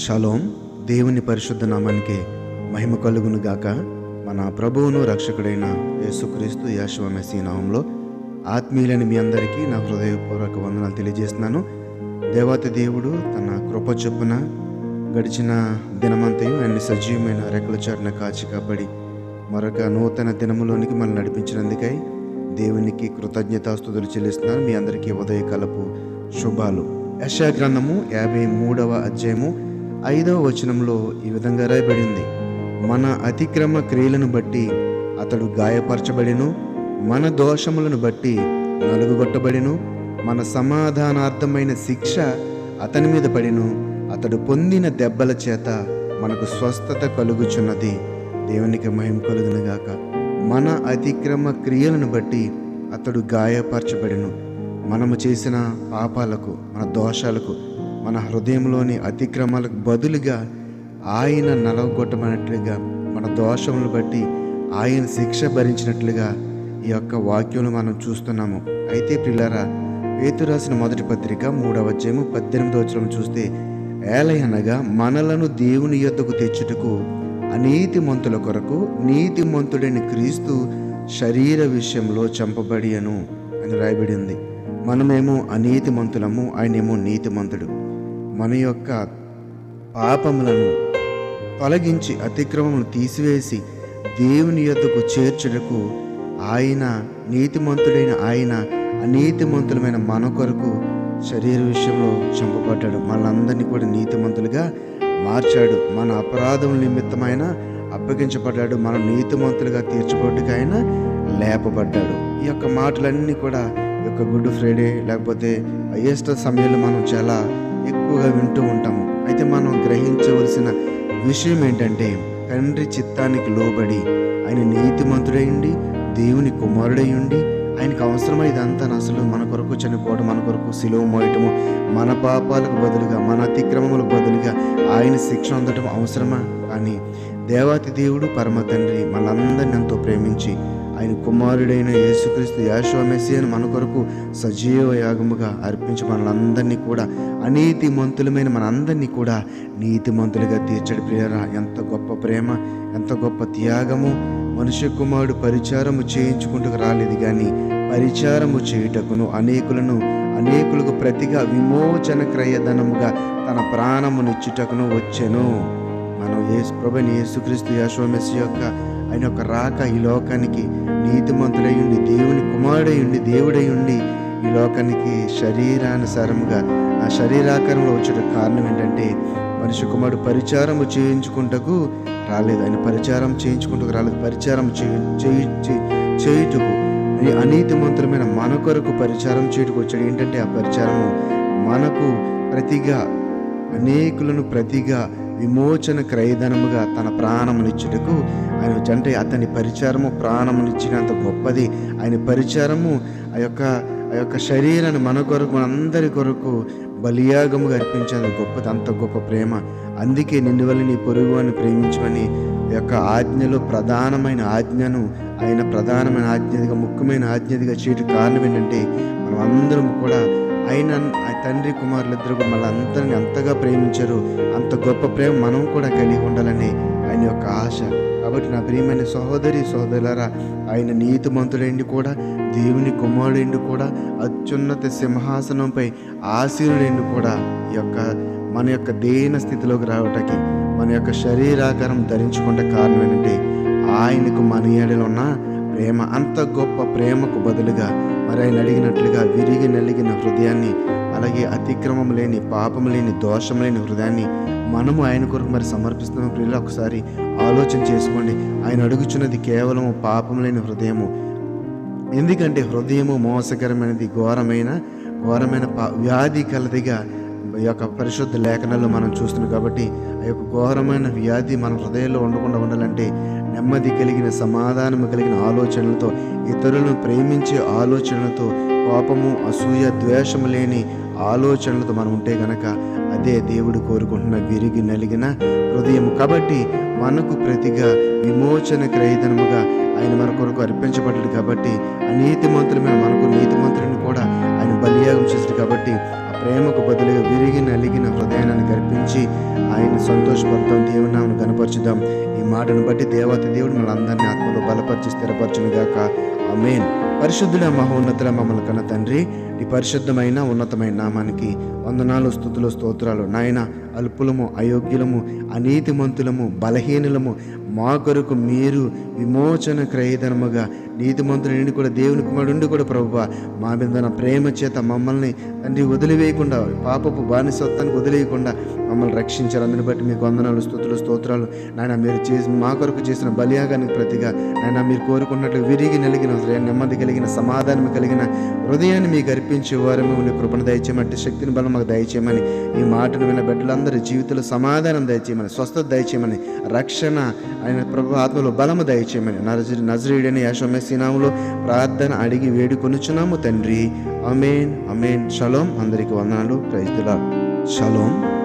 Shalom. దేవుని పరిశుద్ధ నామానికి మహిమ కలుగును గాక. మన ప్రభువును రక్షకుడైన యేసుక్రీస్తు యాశవ మెస్సీ నామంలో ఆత్మీయులని మీ అందరికీ నా హృదయపూర్వక వందనాలు తెలియజేస్తున్నాను. దేవాతి దేవుడు తన కృప చొప్పున గడిచిన దినమంతయు అన్ని సజీవమైన రెక్కల చాటున కాచి కాపాడి మరొక నూతన దినములోనికి మనం నడిపించినందుకై దేవునికి కృతజ్ఞతాస్తుతులు చెల్లిస్తున్నాను. మీ అందరికీ ఉదయకాలపు శుభాలు. యశా గ్రంథము యాభై మూడవ అధ్యాయము ఐదవ వచనంలో ఈ విధంగా రాయబడింది. మన అతిక్రమ క్రియలను బట్టి అతడు గాయపరచబడిను మన దోషములను బట్టి నలుగుగొట్టబడిను మన సమాధానార్థమైన శిక్ష అతని మీద పడిను అతడు పొందిన దెబ్బల చేత మనకు స్వస్థత కలుగుచున్నది. దేవునికి మహిమ కలుగునుగాక. మన అతిక్రమ క్రియలను బట్టి అతడు గాయపరచబడిను. మనము చేసిన పాపాలకు మన దోషాలకు మన హృదయంలోని అతిక్రమాలకు బదులుగా ఆయన నలగొట్టమన్నట్లుగా మన దోషములు బట్టి ఆయన శిక్ష భరించినట్లుగా ఈ యొక్క వాక్యంలో మనం చూస్తున్నాము. అయితే పిల్లరా పేతు రాసిన మొదటి పత్రిక మూడవ అధ్యాయము పద్దెనిమిదవ వచనం చూస్తే ఏలయనగా మనలను దేవుని యొద్దకు తెచ్చుటకు అనీతిమంతుల కొరకు నీతిమంతుడైన క్రీస్తు శరీర విషయంలో చంపబడియను అని రాయబడింది మనమేమో అనీతిమంతులము ఆయనేమో నీతిమంతుడు. మన యొక్క పాపములను తొలగించి అతిక్రమమును తీసివేసి దేవుని యొద్దకు చేర్చుటకు ఆయన నీతిమంతుడైన ఆయన అనీతిమంతులమైన మన కొరకు శరీర విషయంలో చంపబడ్డాడు. మనందరినీ కూడా నీతిమంతులుగా మార్చాడు. మన అపరాధం నిమిత్తమైన అప్పగించబడ్డాడు. మన నీతిమంతులుగా తీర్చబడ్డకు ఆయన లేపబడ్డాడు. ఈ యొక్క మాటలన్నీ కూడా ఈ యొక్క గుడ్ ఫ్రైడే లేకపోతే ఈస్టర్ సమయంలో మనం చాలా ఎక్కువగా వింటూ ఉంటాము. అయితే మనం గ్రహించవలసిన విషయం ఏంటంటే తండ్రి చిత్తానికి లోబడి ఆయన నీతిమంతుడై దేవుని కుమారుడయ్యుండి ఆయనకు అవసరమైదంతా అసలు మన కొరకు చనిపోవడం మన కొరకు సిలువ మోయటము మన పాపాలకు బదులుగా మన అతిక్రమములకు బదులుగా ఆయన శిక్ష అందటం అవసరమా అని దేవాతి దేవుడు పరమ తండ్రి మనందరిని ఎంతో ప్రేమించి ఆయన కుమారుడైన యేసుక్రీస్తు యాశవ మెస్సియను మన కొరకు సజీవ యాగముగా అర్పించి మనలందరినీ కూడా అనీతి మంతులమైన మనందరినీ కూడా నీతి మంతులుగా తీర్చడి. ప్రియరా ఎంత గొప్ప ప్రేమ ఎంత గొప్ప త్యాగము మనుష్య కుమారుడు పరిచారము చేయించుకుంటూ రాలేదు కానీ పరిచారము చేయుటకును అనేకులను అనేకులకు ప్రతిగా విమోచన క్రయధనముగా తన ప్రాణమునిచ్చుటకును వచ్చెను. మనం యేసు ప్రభుని యేసుక్రీస్తు యశోమెస్ యొక్క ఆయన యొక్క రాక ఈ లోకానికి నీతిమంతుడై ఉండి దేవుని కుమారుడై ఉండి దేవుడై ఉండి ఈ లోకానికి శరీరానుసారముగా ఆ శరీరాకారంలో వచ్చే కారణం ఏంటంటే మనిషి కుమారుడు పరిచారము చేయించుకుంటకు రాలేదు. ఆయన పరిచారం చేయించుకుంటకు రాలేదు. పరిచారం చేయి చేయుటకు. ఈ అనీతిమంతులమైన మన కొరకు పరిచారం చేయుటకు వచ్చాడు. ఏంటంటే ఆ పరిచారము మనకు ప్రతిగా అనేకులను ప్రతిగా విమోచన క్రయధనముగా తన ప్రాణమునిచ్చుటకు ఆయన అంటే అతని పరిచారము ప్రాణమునిచ్చినంత గొప్పది. ఆయన పరిచారము ఆ యొక్క ఆ యొక్క శరీరాన్ని మన కొరకు మనందరి కొరకు బలియాగముగా అర్పించేంత గొప్పది అంత గొప్ప ప్రేమ. అందుకే నిన్ను వల్ల నీ పొరుగు అని ప్రేమించమని ఈ యొక్క ఆజ్ఞలో ప్రధానమైన ఆజ్ఞను ఆయన ప్రధానమైన ఆజ్ఞదిగా ముఖ్యమైన ఆజ్ఞదిగా చేయటం కారణం ఏంటంటే మనం అందరం కూడా ఆయన ఆ తండ్రి కుమారులిద్దరు కూడా మళ్ళీ అందరిని అంతగా ప్రేమించారు. అంత గొప్ప ప్రేమ మనం కూడా కలిగి ఉండాలని ఆయన యొక్క ఆశ. కాబట్టి నా ప్రియమైన సహోదరి సహోదరులారా ఆయన నీతిమంతుడైండి కూడా దేవుని కుమారుడైండి కూడా అత్యున్నత సింహాసనంపై ఆశీనుడైండి కూడా ఈ యొక్క మన యొక్క దేన స్థితిలోకి రావటానికి మన యొక్క శరీరాకారం ధరించుకుంటే కారణం ఏంటంటే ఆయనకు మన ఏడలో ఉన్న ప్రేమ అంత గొప్ప ప్రేమకు బదులుగా మరి ఆయన అడిగినట్లుగా విరిగి నలిగిన హృదయాన్ని అలాగే అతిక్రమం లేని పాపం లేని దోషం లేని హృదయాన్ని మనము ఆయన కొరకు మరి సమర్పిస్తున్న ప్రియులు ఒకసారి ఆలోచన చేసుకోండి. ఆయన అడుగుచున్నది కేవలం పాపం లేని హృదయము. ఎందుకంటే హృదయము మోసకరమైనది ఘోరమైన ఘోరమైన పా వ్యాధి కలదిగా ఈ యొక్క పరిశుద్ధ లేఖనాల్లో మనం చూస్తున్నాం కాబట్టి ఆ యొక్క ఘోరమైన వ్యాధి మన హృదయంలో ఉండకుండా ఉండాలంటే నెమ్మది కలిగిన సమాధానము కలిగిన ఆలోచనలతో ఇతరులను ప్రేమించే ఆలోచనలతో కోపము అసూయ ద్వేషము లేని ఆలోచనలతో మనం ఉంటే గనక అదే దేవుడు కోరుకుంటున్న విరిగి నలిగిన హృదయం. కాబట్టి మనకు ప్రతిగా విమోచన క్రయధనముగా ఆయన మన కొరకు అర్పించబడ్డాడు కాబట్టి అనీతిమంతులమైన మనకు నీతి మంత్రుని కూడా ఆయన బలియాగం చేశాడు కాబట్టి ఆ ప్రేమకు బదులుగా విరిగి నలిగిన హృదయాన్ని కర్పించి ఆయన సంతోషపడతాం దేవునామను కనపరచుదాం మాటను బట్టి దేవత దేవుడు మన అందరినీ ఆత్మలో బలపరిచి స్థిరపరచునుగాక. గాక మెయిన్ పరిశుద్ధుల మహోన్నతుల మమ్మల్ని కన్న తండ్రి నీ పరిశుద్ధమైన ఉన్నతమైన నామానికి వందనాలు స్థుతులు స్తోత్రాలు. నాయన అల్పులము అయోగ్యులము అనీతిమంతులము బలహీనులము మా కొరకు మీరు విమోచన క్రయధనముగా నీతిమంతుల నుండి కూడా దేవుని కుమారుడు కూడా ప్రభువ మా మీద ప్రేమ చేత మమ్మల్ని తండ్రి వదిలివేయకుండా పాపపు బానిసత్వానికి వదిలేయకుండా మమ్మల్ని రక్షించారు. అందుని బట్టి మీకు వందనాలు స్థుతులు స్తోత్రాలు. నాయన మీరు చేసి మా కొరకు చేసిన బలియాగానికి ప్రతిగా నాయన మీరు కోరుకున్నట్లు విరిగి నలిగిన నెమ్మది కలిగిన సమాధానం కలిగిన హృదయాన్ని మీకు అర్పించే వారు మిమ్మల్ని కృపను దయచేయమంటే శక్తిని బలం మాకు దయచేయమని ఈ మాటను విన్న బిడ్డలందరి జీవితంలో సమాధానం దయచేయమని స్వస్థత దయచేయమని రక్షణ ఆయన ప్రభు ఆత్మలో బలము దయచేయమని నజరి నజరీడని ప్రార్థన అడిగి వేడుకొనుచున్నాము తండ్రి. అమేన్ అమేన్ షలోం అందరికి వందనాలు. Praise the Lord shalom.